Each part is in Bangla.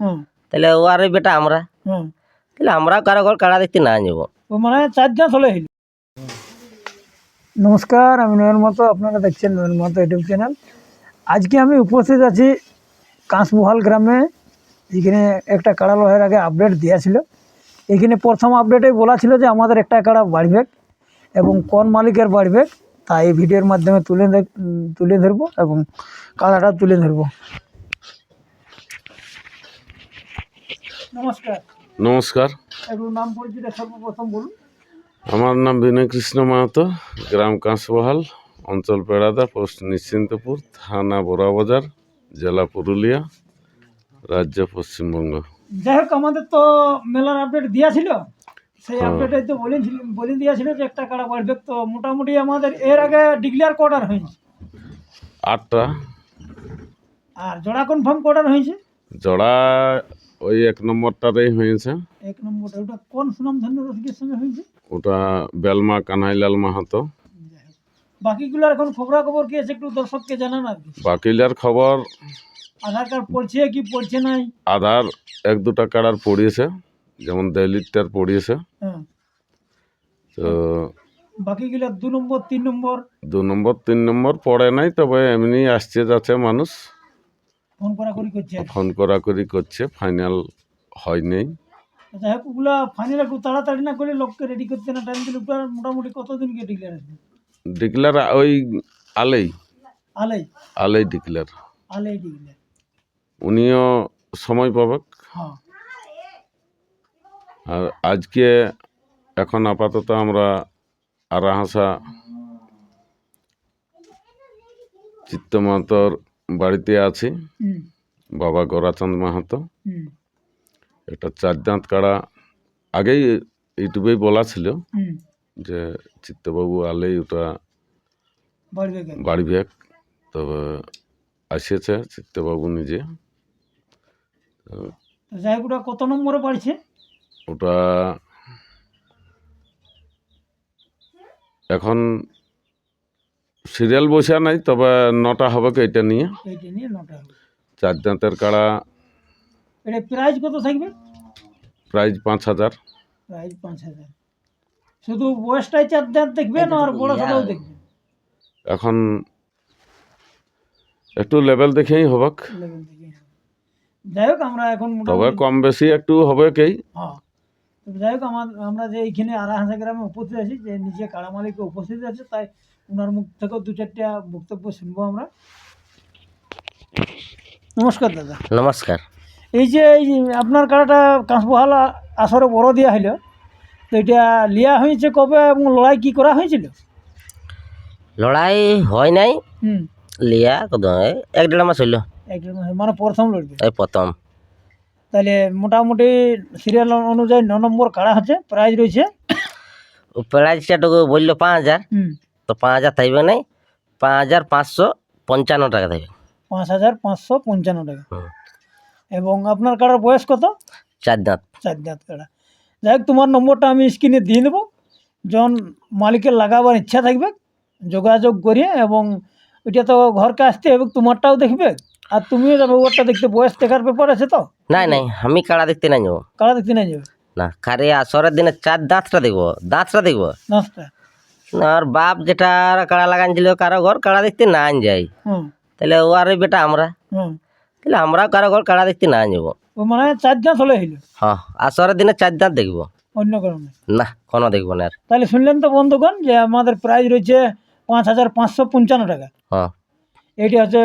হুম। তাহলে ও আর বেটা আমরা। হুম। তাহলে আমরাও কারও ঘর কাড়া দেখতে না যাব। মানে চারজন চলে হইল নমস্কার আমি নয়ন মতো আপনারা দেখছেন নয়ন মতো ইউটিউব চ্যানেল। আজকে আমি উপস্থিত আছি কাঁসবহাল গ্রামে। এখানে একটা কাড়া লহের আগে আপডেট দিয়েছিল এখানে প্রথম আপডেটে বলা ছিল যে আমাদের একটা কাড়া বাড়বে এবং কোন মালিকের বাড়বে তা এই ভিডিওর মাধ্যমে তুলে তুলে ধরবো এবং কাড়াটা তুলে ধরবো। নমস্কার। নমস্কার। নাম সর্বপ্রথম বলুন। আমার নাম বিনয় কৃষ্ণ মাহাতো গ্রাম কাঁসবহাল অঞ্চল পেড়াদা পোস্ট নিশ্চিন্তপুর থানা বোরাবাজার জেলা পুরুলিয়া রাজ্য পশ্চিমবঙ্গ। যাই হোক আমাদের তো মেলার আপডেট দিয়েছিল সেই আপডেটে তো বলে বলে দিয়েছিল যে একটা কাড়া বাড়বে। তো মোটামুটি আমাদের এর আগে ডিক্লেয়ার কোয়ার্টার হয়েছে। আটটা। আর জোড়া কনফার্ম কোয়ার্টার হয়েছে? জড়া ওই এক নম্বরটাতেই হয়েছে। এক নম্বরটা ওটা কোন সুনাম ধন্য রসিকের সঙ্গে হয়েছে? ওটা বেলমা কানাইলাল মাহাতো। বাকিগুলোর এখন খবরাখবর কি আছে একটু দর্শককে জানান আর কি? বাকিলার খবর আধার কার্ড পড়ছে কি পড়ছে নাই? আধার এক দুটা কাড়ার পড়িয়েছে যেমন দেলিটার পড়িয়েছে। হ্যাঁ। তো বাকিগুলো দু নম্বর তিন নম্বর? দু নম্বর তিন নম্বর পড়ে নাই তবে এমনি আসছে যাচ্ছে মানুষ। ফোন করা করি করছে কি। ফোন করাকরি করছে ফাইনাল হয়নি যাই হোক ওগুলা ফাইনাল তাড়াতাড়ি না করে লোককে রেডি করতে না টাইম দিলে ওগুলা মোটামুটি কতদিনকে ডিক্লেয়ার আসবে? ডিক্লার ওই আলেই। আলাই। আলেই ডিক্লার আলাই ডিক্লেয়ার উনিও সময় পাবে হ্যাঁ। আর আজকে এখন আপাতত আমরা আরাহাসা চিত্ত মাহাতোর বাড়িতে আছি। বাবা গোরাচাঁদ মাহাতো। একটা চার দাঁত কাড়া আগেই ইউটিউবেই বলা ছিল যে চিত্তবাবু আলেই ওটা বাড়ি ব্যাগ তবে আসিয়েছে চিত্তবাবু নিজে। যাই ওটা কত নম্বরে বাড়ছে? ওটা এখন সিরিয়াল বসা নাই তবে নটা হবে কি এটা নিয়ে। এইটা নিয়ে নটা হবে। চার দাঁতের কাড়া। এটা প্রাইস কত থাকবে? প্রাইস পাঁচ হাজার। প্রাইস পাঁচ হাজার। শুধু বয়সটাই চার দাঁত দেখবেন আর বড় ছোটও দেখবেন এখন একটু লেভেল দেখেই হবে লেভেল থেকে যাই হোক আমরা এখন তবে মোটামুটি কম বেশি একটু হবে কি হ্যাঁ। যাই হোক আমার আমরা যে এইখানে আড়াহাসা গ্রামে উপস্থিত আছি যে নিজে কাড়া মালিক উপস্থিত আছে তাই ওনার মুখ থেকেও দু চারটা বক্তব্য শুনব আমরা। নমস্কার দাদা। নমস্কার। এই যে এই আপনার কাড়াটা কাঁচবহাল আসরে বড় দেওয়া হইল তো এটা লিয়া হয়েছে কবে এবং লড়াই কি করা হয়েছিল? লড়াই হয় নাই। হুম। লিয়া এই এক দেড় মাস হইল। একজন মানে প্রথম লড়বে। এই প্রথম। তাহলে মোটামুটি সিরিয়াল অনুযায়ী ন নম্বর কাড়া হচ্ছে প্রাইজ রয়েছে। ও প্রাইসটাটুকু বলল পাঁচ হাজার। তো পাঁচ হাজার থাকবে নাই পাঁচ হাজার পাঁচশো পঞ্চান্ন টাকা থাকবে। পাঁচ হাজার পাঁচশো পঞ্চান্ন টাকা। এবং আপনার কাড়ার বয়স কত? চার দাঁত। চার দাঁত কাড়া। যাই হোক তোমার নম্বরটা আমি স্ক্রিনে দিয়ে দেবো। যখন মালিকের লাগাবার ইচ্ছা থাকবে যোগাযোগ করিয়ে এবং ওইটা তো ঘরকে আসতে এবং তোমারটাও দেখবে। আর তুমিও যাবে ওরটা দেখতে বয়স দেখার ব্যাপার আছে তো? নাই নাই আমি কাড়া দেখতে নাই যাব। কাড়া দেখতে নাই যাবে? না খারে আসরের দিনে চার দাঁতটা দেখব দাঁতটা দেখব দশটা না আর বাপ যেটা কাড়া লাগানছিল কারও ঘর কাড়া দেখতে না যাই তাহলে ও আর বেটা আমরা? তাহলে আমরাও কারও ঘর কাড়া দেখতে না যাব। মানে চার দাঁত হলে হইল? হ্যাঁ আসরের দিনে চার দাঁত দেখব। অন্য কারণে? না কোনো দেখব না আর। তাহলে শুনলেন তো বন্ধুগণ যে আমাদের প্রাইজ রয়েছে পাঁচ হাজার পাঁচশো পঞ্চান্ন টাকা। হ্যাঁ। এইটি হচ্ছে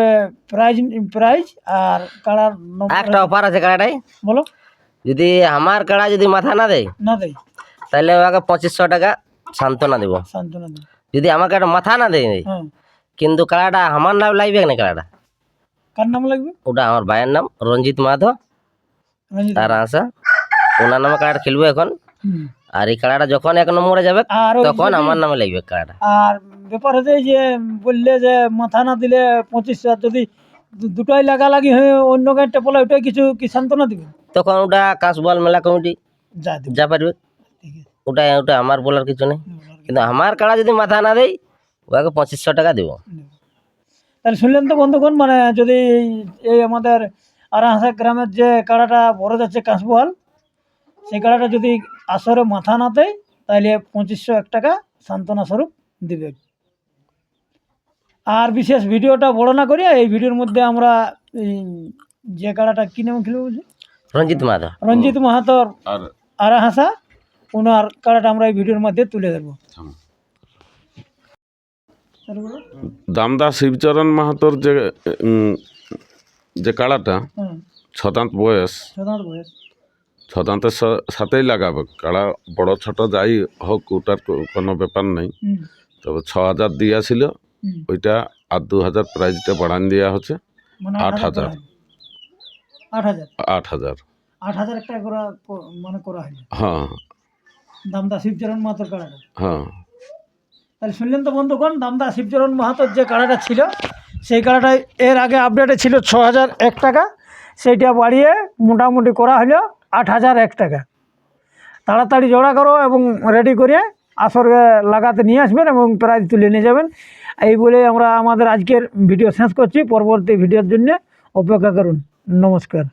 প্রাইজ প্রাইজ আর কাড়ার নম্বর একটা অফার আছে কাড়াটাই বলো। যদি আমার কাড়া যদি মাথা না দেয় না দেয়। তাহলে ওকে পঁচিশশো টাকা সান্ত্বনা দেবো। সান্ত্বনা দেয় যদি আমার কাড়া মাথা না দেয় হ্যাঁ। কিন্তু কাড়াটা আমার নাম লাগবে না কাড়াটা কার নাম লাগবে? ওটা আমার ভাইয়ের নাম রঞ্জিত মাধব রঞ্জিত তার আশা ওনার নামে কাড়াটা খেলব এখন। হুম। আর এই কাড়াটা যখন এক নম্বরে যাবে আর ওই তখন যদি- আমার নামে লাগবে কাড়াটা আর ব্যাপার হচ্ছে যে বললে যে মাথা না দিলে পঁচিশ হাজার যদি দুটোই লাগালাগি হয়ে অন্য গাড়িটা বলে ওটাই কিছু কি সান্ত্বনা দিবে তখন ওটা কাঁচবল মেলা কমিটি যা দিবে যা পারবে। ওটা ওটা আমার বলার কিছু নেই। কিন্তু আমার কাড়া যদি মাথা না দেয় ওকে পঁচিশশো টাকা দেবো। তাহলে শুনলেন তো বন্ধুগণ মানে যদি এই- আমাদের আরাহাসা গ্রামের যে কাড়াটা বড় যাচ্ছে কাঁচবহাল সেই কাড়াটা যদি আসরে মাথা না দেয় তাহলে পঁচিশশো এক টাকা সান্ত্বনা স্বরূপ দিবে। আর বিশেষ ভিডিওটা বড় না করি এই ভিডিওর মধ্যে আমরা যে কাড়াটা কি নাম খেলব বলছি? রঞ্জিত মাধব রঞ্জিত মাহাতর আর হাসা ওনার কাড়াটা আমরা এই ভিডিওর মধ্যে তুলে ধরবো। দামদা শিবচরণ মাহাতোর যে যে কাড়াটা হুম। ছদান্ত বয়স। ছদান্তের সাথেই লাগাবে। কাড়া বড় ছোট যাই হোক ওটার কোনো ব্যাপার নেই। তবে ছ হাজার দিয়েছিল। ওইটা আর দু হাজার প্রাইজটা বাড়ান দেওয়া হচ্ছে মানে আট হাজার। আট হাজার? আট হাজার। আট হাজার একটা করা মানে করা হলো হ্যাঁ দামদা শিবচরণ মাহাতোর কাড়াটা। হ্যাঁ। তাহলে শুনলেন তো বন্ধুগণ দামদা শিবচরণ মাহাতোর যে কাড়াটা ছিল সেই কাড়াটা এর আগে আপডেটে ছিল ছ হাজার এক টাকা সেইটা বাড়িয়ে মোটামুটি করা হলো আট হাজার এক টাকা। তাড়াতাড়ি জোড়া করো এবং রেডি করে আসর লাগাতে নিয়ে আসবেন এবং প্রাইজ তুলে নিয়ে যাবেন। এই বলে আমরা আমাদের আজকের ভিডিও শেষ করছি। পরবর্তী ভিডিওর জন্য অপেক্ষা করুন। নমস্কার।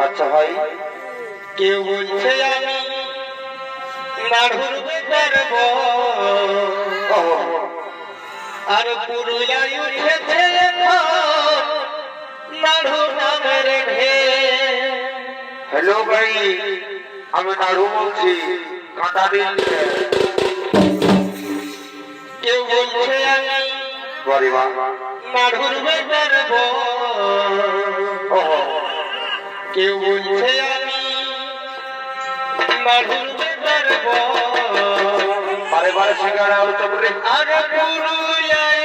আচ্ছা ভাই। কেউ বলছে আমি আর পুরুলিয়ায় উঠেছে নাড়ু নামের ঢে হ্যালো ভাই। আমি নাড়ু বলছি কাঁটা দিন। কেউ বলছে আমি নাড়ুর বেটার কেউ বলছে আমি নাড়ুর বেটার বারে বারে সিঙ্গারা আরে পুরুলিয়ায়